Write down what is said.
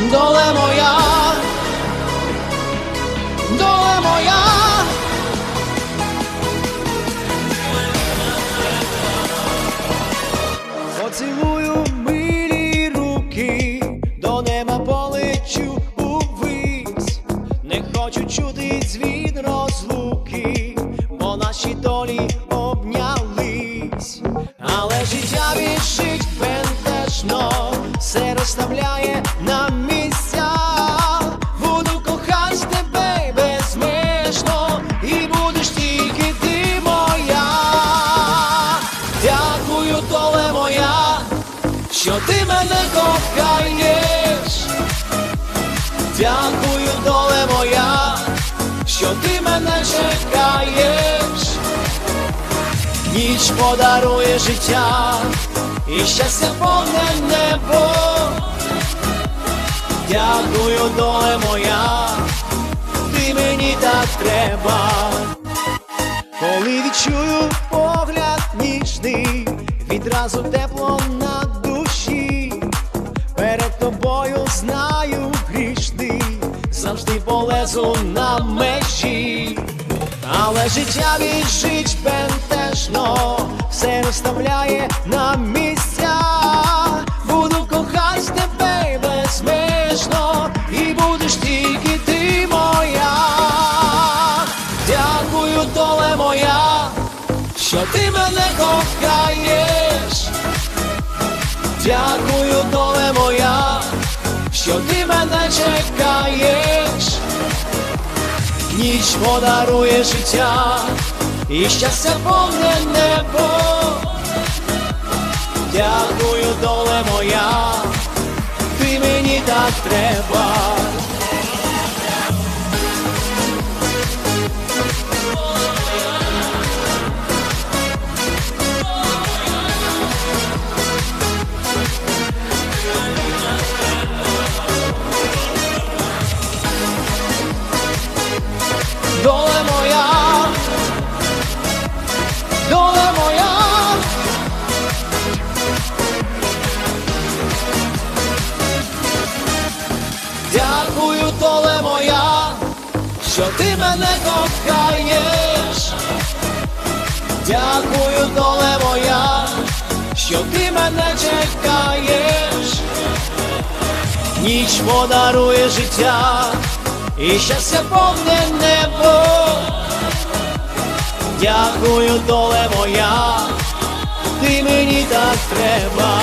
доле моя, доле моя. Поцілую милі руки, до неба полечу увись, не хочу чути дзвін розлуки, бо наші долі обнялись, але життя біжить бентежно, все розставляє що ти мене кохаєш. Дякую, доле моя, що ти мене чекаєш. Ніч подарує життя і щастя повне небо. Дякую, доле моя, ти мені так треба. Коли відчую погляд ніжний, відразу тепло на полезу на межі, але життя біжить бентежно, все розставляє на місця. Буду кохать тебе безмежно, і будеш тільки ти моя. Дякую, доле моя, що ти мене кохаєш. Дякую, доле моя, Ніч подарує життя і щастя повне небо. Дякую, доле моя, ти мені так треба. Що ти мене кохаєш. Дякую, доле моя, що ти мене чекаєш. Ніч подарує життя і щастя повне небо. Дякую, доле моя, ти мені так треба.